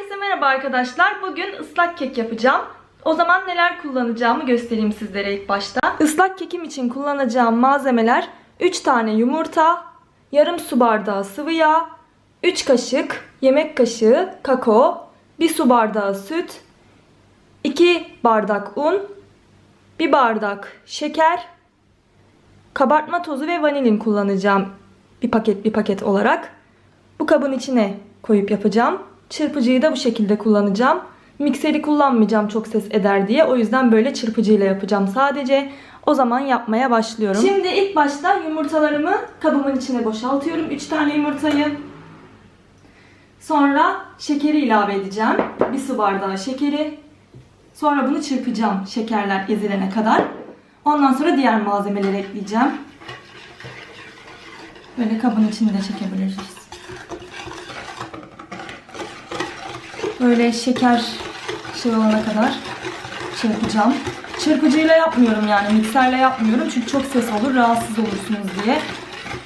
Herkese merhaba arkadaşlar. Bugün ıslak kek yapacağım. O zaman neler kullanacağımı göstereyim sizlere ilk başta. Islak kekim için kullanacağım malzemeler 3 tane yumurta, yarım su bardağı sıvı yağ, 3 kaşık yemek kaşığı kakao, 1 su bardağı süt, 2 bardak un, 1 bardak şeker, kabartma tozu ve vanilin kullanacağım bir paket bir paket olarak. Bu kabın içine koyup yapacağım. Çırpıcıyı da bu şekilde kullanacağım. Mikseri kullanmayacağım çok ses eder diye. O yüzden böyle çırpıcıyla yapacağım sadece. O zaman yapmaya başlıyorum. Şimdi ilk başta yumurtalarımı kabımın içine boşaltıyorum. 3 tane yumurtayı. Sonra şekeri ilave edeceğim. Bir su bardağı şekeri. Sonra bunu çırpacağım şekerler ezilene kadar. Ondan sonra diğer malzemeleri ekleyeceğim. Böyle kabın içini de çekebiliriz. Böyle şeker şey olana kadar çırpacağım. Çırpıcıyla yapmıyorum yani mikserle yapmıyorum çünkü çok ses olur rahatsız olursunuz diye.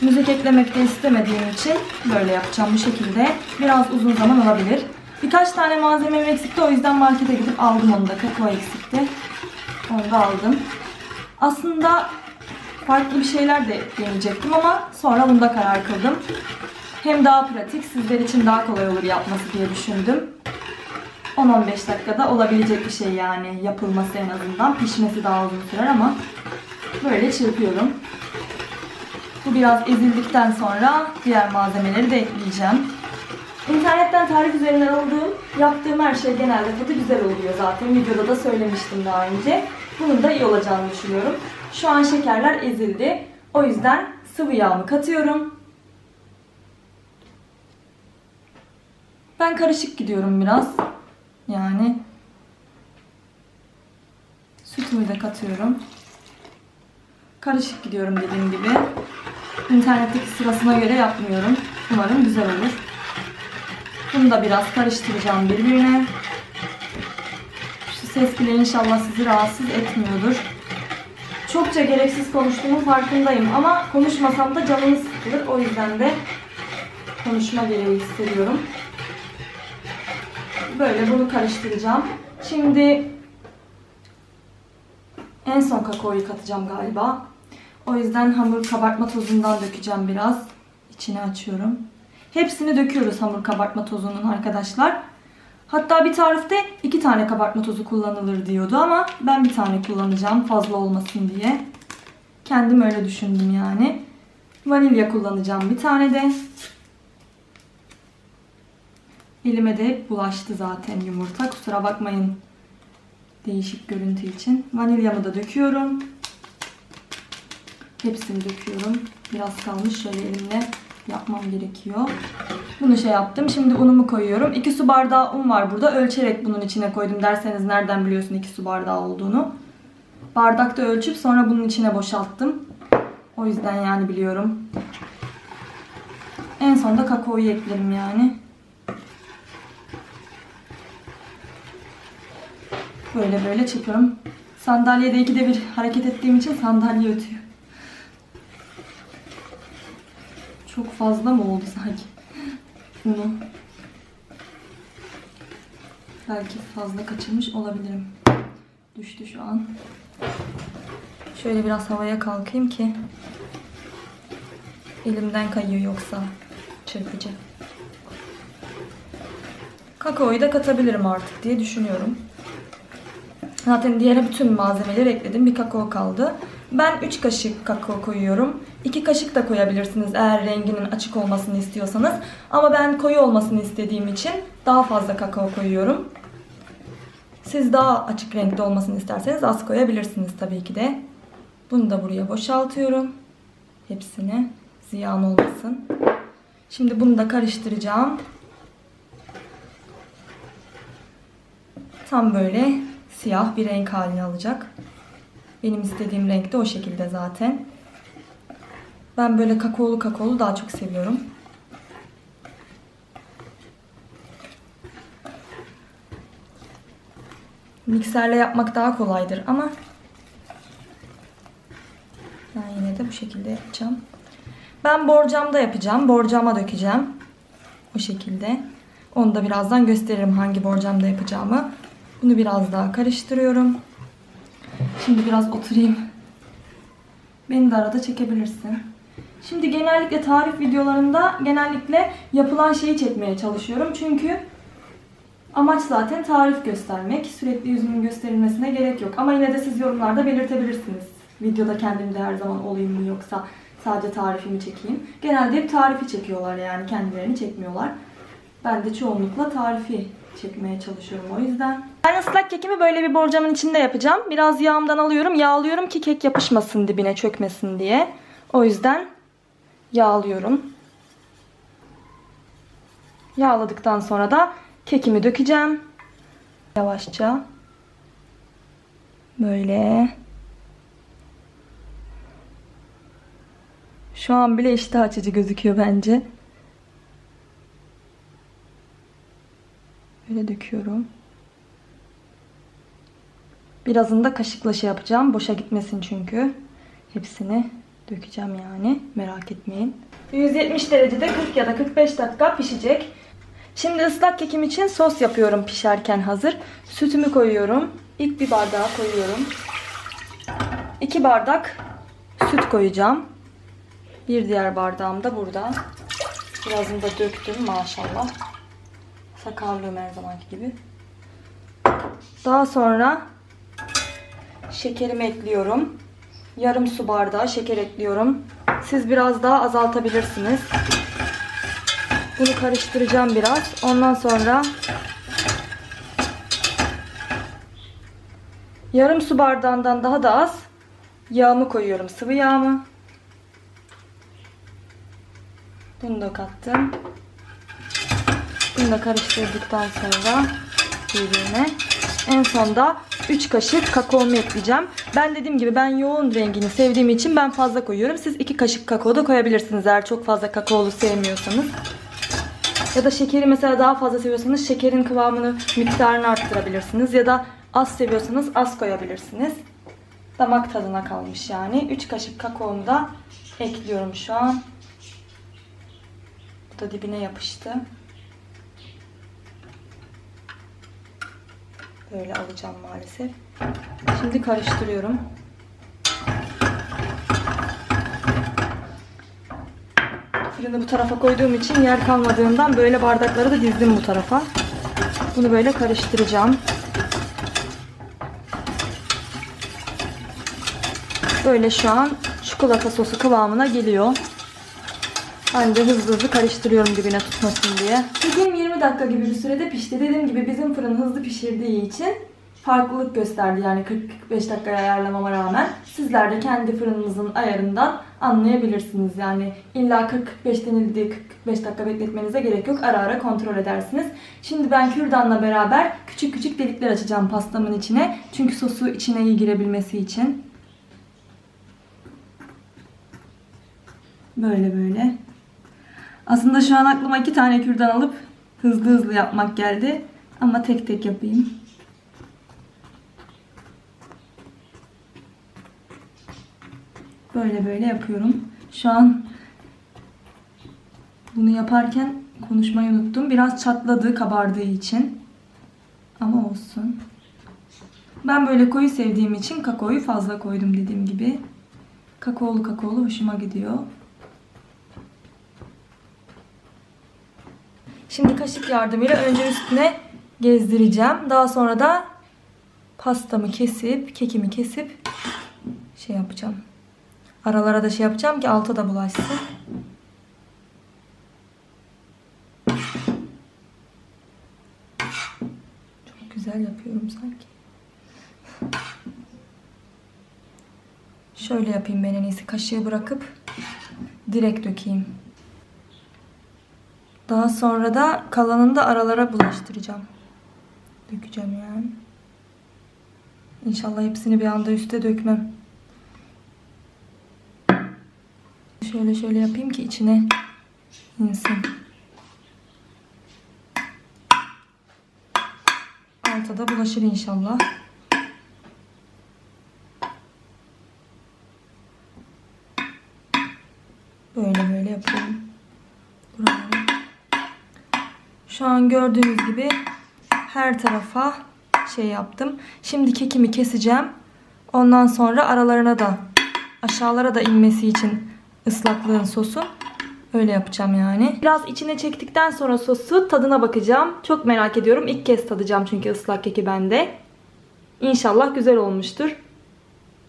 Müzik eklemek de istemediğim için böyle yapacağım bu şekilde. Biraz uzun zaman alabilir. Birkaç tane malzemem eksikti o yüzden markete gidip aldım onu da. Kakao eksikti. Onu da aldım. Aslında farklı bir şeyler de deneyecektim ama sonra bunda karar kıldım. Hem daha pratik, sizler için daha kolay olur yapması diye düşündüm. 10-15 dakikada olabilecek bir şey yani yapılması en azından. Pişmesi daha uzun sürer ama böyle çırpıyorum. Bu biraz ezildikten sonra diğer malzemeleri de ekleyeceğim. İnternetten tarif üzerinden aldığım, yaptığım her şey genelde tadı güzel oluyor zaten. Videoda da söylemiştim daha önce. Bunun da iyi olacağını düşünüyorum. Şu an şekerler ezildi. O yüzden sıvı yağımı katıyorum. Ben karışık gidiyorum biraz. Yani sütümü de katıyorum. Karışık gidiyorum dediğim gibi. İnternetteki sırasına göre yapmıyorum. Umarım güzel olur. Bunu da biraz karıştıracağım birbirine. Şu ses bile inşallah sizi rahatsız etmiyordur. Çokça gereksiz konuştuğumun farkındayım ama konuşmasam da canınız sıkılır. O yüzden de konuşma gereği hissediyorum. Böyle bunu karıştıracağım. Şimdi en son kakaoyu katacağım galiba. O yüzden hamur kabartma tozundan dökeceğim biraz. İçine açıyorum. Hepsini döküyoruz hamur kabartma tozunun arkadaşlar. Hatta bir tarifte iki tane kabartma tozu kullanılır diyordu ama ben bir tane kullanacağım fazla olmasın diye. Kendim öyle düşündüm yani. Vanilya kullanacağım bir tane de. Elime de hep bulaştı zaten yumurta. Kusura bakmayın değişik görüntü için. Vanilyamı da döküyorum. Hepsini döküyorum. Biraz kalmış şöyle elimle yapmam gerekiyor. Bunu şey yaptım. Şimdi unumu koyuyorum. 2 su bardağı un var burada. Ölçerek bunun içine koydum derseniz nereden biliyorsun 2 su bardağı olduğunu. Bardakta ölçüp sonra bunun içine boşalttım. O yüzden yani biliyorum. En sonunda kakaoyu eklerim yani. Böyle böyle çırpıyorum. Sandalyede ikide bir hareket ettiğim için sandalye ötüyor. Çok fazla mı oldu sanki? Unu. Belki fazla kaçırmış olabilirim. Düştü şu an. Şöyle biraz havaya kalkayım ki elimden kayıyor yoksa çırpıcı. Kakaoyu da katabilirim artık diye düşünüyorum. Zaten diğer bütün malzemeleri ekledim. Bir kakao kaldı. Ben 3 kaşık kakao koyuyorum. 2 kaşık da koyabilirsiniz eğer renginin açık olmasını istiyorsanız. Ama ben koyu olmasını istediğim için daha fazla kakao koyuyorum. Siz daha açık renkte olmasını isterseniz az koyabilirsiniz tabii ki de. Bunu da buraya boşaltıyorum. Hepsini ziyan olmasın. Şimdi bunu da karıştıracağım. Tam böyle siyah bir renk halini alacak. Benim istediğim renk de o şekilde zaten. Ben böyle kakaolu kakaolu daha çok seviyorum. Mikserle yapmak daha kolaydır ama ben yine de bu şekilde yapacağım. Ben borcamda yapacağım. Borcama dökeceğim. O şekilde. Onu da birazdan gösteririm hangi borcamda yapacağımı. Bunu biraz daha karıştırıyorum. Şimdi biraz oturayım. Beni de arada çekebilirsin. Şimdi genellikle tarif videolarında genellikle yapılan şeyi çekmeye çalışıyorum. Çünkü amaç zaten tarif göstermek. Sürekli yüzümün gösterilmesine gerek yok. Ama yine de siz yorumlarda belirtebilirsiniz. Videoda kendimde her zaman olayım mı yoksa sadece tarifimi çekeyim. Genelde hep tarifi çekiyorlar yani kendilerini çekmiyorlar. Ben de çoğunlukla tarifi çekmeye çalışıyorum o yüzden. Ben ıslak kekimi böyle bir borcamın içinde yapacağım. Biraz yağımdan alıyorum, yağlıyorum ki kek yapışmasın dibine, çökmesin diye. O yüzden yağlıyorum. Yağladıktan sonra da kekimi dökeceğim. Yavaşça. Böyle. Şu an bile iştah açıcı gözüküyor bence. Böyle döküyorum. Birazını da kaşıkla şey yapacağım. Boşa gitmesin çünkü. Hepsini dökeceğim yani. Merak etmeyin. 170 derecede 40 ya da 45 dakika pişecek. Şimdi ıslak kekim için sos yapıyorum pişerken hazır. Sütümü koyuyorum. İlk bir bardağa koyuyorum. 2 bardak süt koyacağım. Bir diğer bardağım da burada. Birazını da döktüm maşallah. Sakarlığım her zamanki gibi. Daha sonra şekerimi ekliyorum. Yarım su bardağı şeker ekliyorum. Siz biraz daha azaltabilirsiniz. Bunu karıştıracağım biraz. Ondan sonra yarım su bardağından daha da az yağımı koyuyorum. Sıvı yağımı. Bunu da kattım. Bunu da karıştırdıktan sonra birbirine en sonda 3 kaşık kakaomu ekleyeceğim. Ben dediğim gibi ben yoğun rengini sevdiğim için ben fazla koyuyorum. Siz 2 kaşık kakao da koyabilirsiniz eğer çok fazla kakaolu sevmiyorsanız. Ya da şekeri mesela daha fazla seviyorsanız şekerin kıvamını, miktarını arttırabilirsiniz. Ya da az seviyorsanız az koyabilirsiniz. Damak tadına kalmış yani. 3 kaşık kakaomu da ekliyorum şu an. Bu da dibine yapıştı. Böyle alacağım maalesef. Şimdi karıştırıyorum. Fırını bu tarafa koyduğum için yer kalmadığından böyle bardakları da dizdim bu tarafa. Bunu böyle karıştıracağım. Böyle şu an çikolata sosu kıvamına geliyor. De hızlı hızlı karıştırıyorum dibine tutmasın diye. Kekim 20 dakika gibi bir sürede pişti. Dediğim gibi bizim fırın hızlı pişirdiği için farklılık gösterdi yani 40-45 dakikaya ayarlamama rağmen. Sizler de kendi fırınınızın ayarından anlayabilirsiniz. Yani illa 40-45 denildiği 45 dakika bekletmenize gerek yok. Ara ara kontrol edersiniz. Şimdi ben kürdanla beraber küçük küçük delikler açacağım pastamın içine. Çünkü sosu içine iyi girebilmesi için. Böyle böyle. Aslında şu an aklıma iki tane kürdan alıp hızlı hızlı yapmak geldi. Ama tek tek yapayım. Böyle böyle yapıyorum. Şu an bunu yaparken konuşmayı unuttum. Biraz çatladı kabardığı için. Ama olsun. Ben böyle koyu sevdiğim için kakaoyu fazla koydum dediğim gibi. Kakaolu kakaolu hoşuma gidiyor. Şimdi kaşık yardımıyla önce üstüne gezdireceğim. Daha sonra da pastamı kesip, kekimi kesip şey yapacağım. Aralara da şey yapacağım ki alta da bulaşsın. Çok güzel yapıyorum sanki. Şöyle yapayım ben en iyisi. Kaşığı bırakıp direkt dökeyim. Daha sonra da kalanını da aralara bulaştıracağım. Dökeceğim yani. İnşallah hepsini bir anda üste dökmem. Şöyle şöyle yapayım ki içine insin. Alta da bulaşır inşallah. Böyle böyle yapıyorum. Şu an gördüğünüz gibi her tarafa şey yaptım. Şimdi kekimi keseceğim. Ondan sonra aralarına da aşağılara da inmesi için ıslaklığın sosu öyle yapacağım yani. Biraz içine çektikten sonra sosu tadına bakacağım. Çok merak ediyorum. İlk kez tadacağım çünkü ıslak keki bende. İnşallah güzel olmuştur.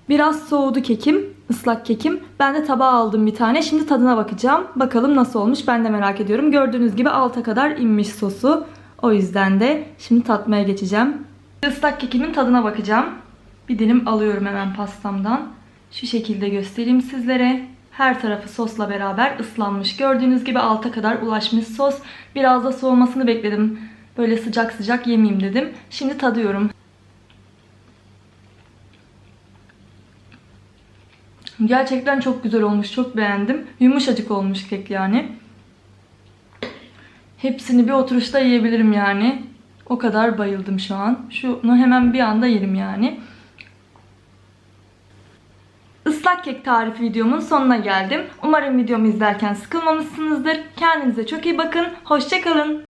Biraz soğudu kekim, ıslak kekim. Ben de tabağa aldım bir tane. Şimdi tadına bakacağım. Bakalım nasıl olmuş ben de merak ediyorum. Gördüğünüz gibi alta kadar inmiş sosu. O yüzden de şimdi tatmaya geçeceğim. Islak kekimin tadına bakacağım. Bir dilim alıyorum hemen pastamdan. Şu şekilde göstereyim sizlere. Her tarafı sosla beraber ıslanmış. Gördüğünüz gibi alta kadar ulaşmış sos. Biraz da soğumasını bekledim. Böyle sıcak sıcak yemeyeyim dedim. Şimdi tadıyorum. Gerçekten çok güzel olmuş. Çok beğendim. Yumuşacık olmuş kek yani. Hepsini bir oturuşta yiyebilirim yani. O kadar bayıldım şu an. Şunu hemen bir anda yerim yani. Islak kek tarifi videomun sonuna geldim. Umarım videomu izlerken sıkılmamışsınızdır. Kendinize çok iyi bakın. Hoşçakalın.